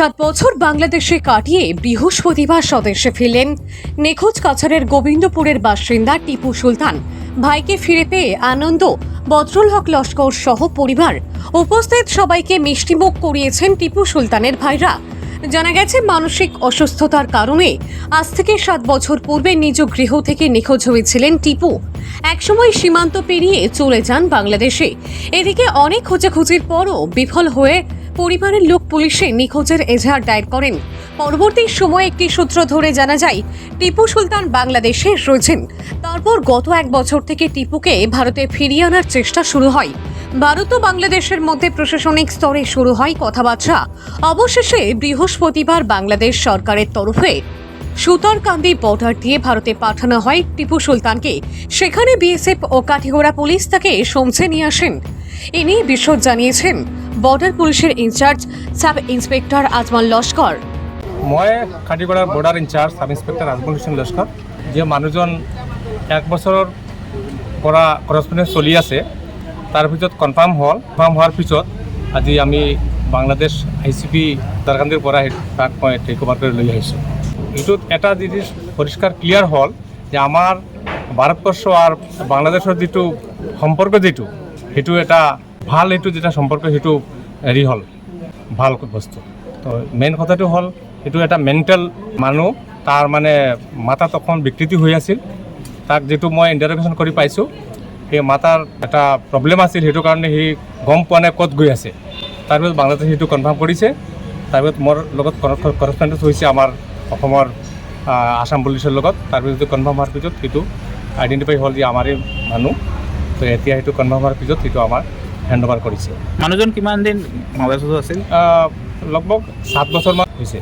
সাত বছর বাংলাদেশে কাটিয়ে বৃহস্পতিবার স্বদেশে ফিরলেন। নিখোঁজ কাছাড়ের গোবিন্দপুরের বাসিন্দা টিপু সুলতান। ভাইকে ফিরে পেয়ে আনন্দ, বদরুল হক লস্কর সহ পরিবার। উপস্থিত সবাইকে মিষ্টিমুখ করিয়েছেন টিপু সুলতানের ভাইরা। জানা গেছে, মানসিক অসুস্থতার কারণে আজ থেকে সাত বছর পূর্বে নিজ গৃহ থেকে নিখোঁজ হয়েছিলেন টিপু। একসময় সীমান্ত পেরিয়ে চলে যান বাংলাদেশে। এদিকে অনেক খোঁজাখুঁজির পরও বিফল হয়ে পরিবারের লোক পুলিশে নিখোঁজের এজাহার দায়ের করেন। পরবর্তী সময়ে একটি সূত্র ধরে জানা যায়, টিপু সুলতান বাংলাদেশে রয়েছেন। তারপর গত এক বছর থেকে টিপুকে ভারতে ফিরিয়ে আনার চেষ্টা শুরু হয়। ভারত ও বাংলাদেশের মধ্যে প্রশাসনিক স্তরে শুরু হয় কথাবার্তা। অবশেষে বৃহস্পতিবার বাংলাদেশ সরকারের তরফে সুতারকান্দি বর্ডার দিয়ে ভারতে পাঠানো হয় টিপু সুলতানকে। সেখানে বিএসএফ ও কাঠিগোড়া পুলিশ তাকে সমঝে নিয়ে আসেন। এ নিয়ে বিশদ জানিয়েছেন, বর্ডার পুলিশের incharge, sub inspector Azman Laskar. মই কাটিগড়াৰ border incharge sub inspector Ajmal Kishan Laskar যে মানুহজন এক বছৰৰ পৰা কৰস্পণ্ডেঞ্চ চলি আছে, তাৰ পিছত কনফাৰ্ম হ'ল। কনফাৰ্ম হোৱাৰ পিছত আজি আমি বাংলাদেশ আই চি পি পৰা তাক মই টেক অভাৰ কৰি লৈ আহিছোঁ। এইটোত এটা জিনিস পৰিষ্কাৰ ক্লিয়াৰ হ'ল যে আমাৰ ভাৰতবৰ্ষ আৰু বাংলাদেশৰ যিটো সম্পৰ্ক যিটো সেইটো এটা ভালো এইটো যেতিয়া সম্পৰ্ক সেইটো হেৰি হ'ল, ভালো বস্তু। তো মেইন কথাটো হ'ল এইটো এটা মেণ্টেল মানুহ, তাৰ মানে মাথাত অকণ বিকৃতি হৈ আছিল। তাক যিটো মই ইণ্টাৰভেশ্যন কৰি পাইছোঁ, সেই মাতাৰ এটা প্ৰব্লেম আছিল সেইটো কাৰণে সি গম পোৱা নাই ক'ত গৈ আছে। তাৰপিছত বাংলাদেশে সেইটো কনফাৰ্ম কৰিছে। তাৰপিছত মোৰ লগত কৰস্পণ্ডেঞ্চ হৈছে আমাৰ অসমৰ আসাম পুলিচৰ লগত। তাৰপিছত কনফাৰ্ম হোৱাৰ পিছত সেইটো আইডেণ্টিফাই হ'ল যে আমাৰে মানুহ। তো এতিয়া সেইটো কনফাৰ্ম হোৱাৰ পিছত সেইটো আমাৰ হেণ্ড অভাৰ কৰিছে। মানুহজন কিমান দিন মাদাৰচত আছিল? লগভগ সাত বছৰমান হৈছে।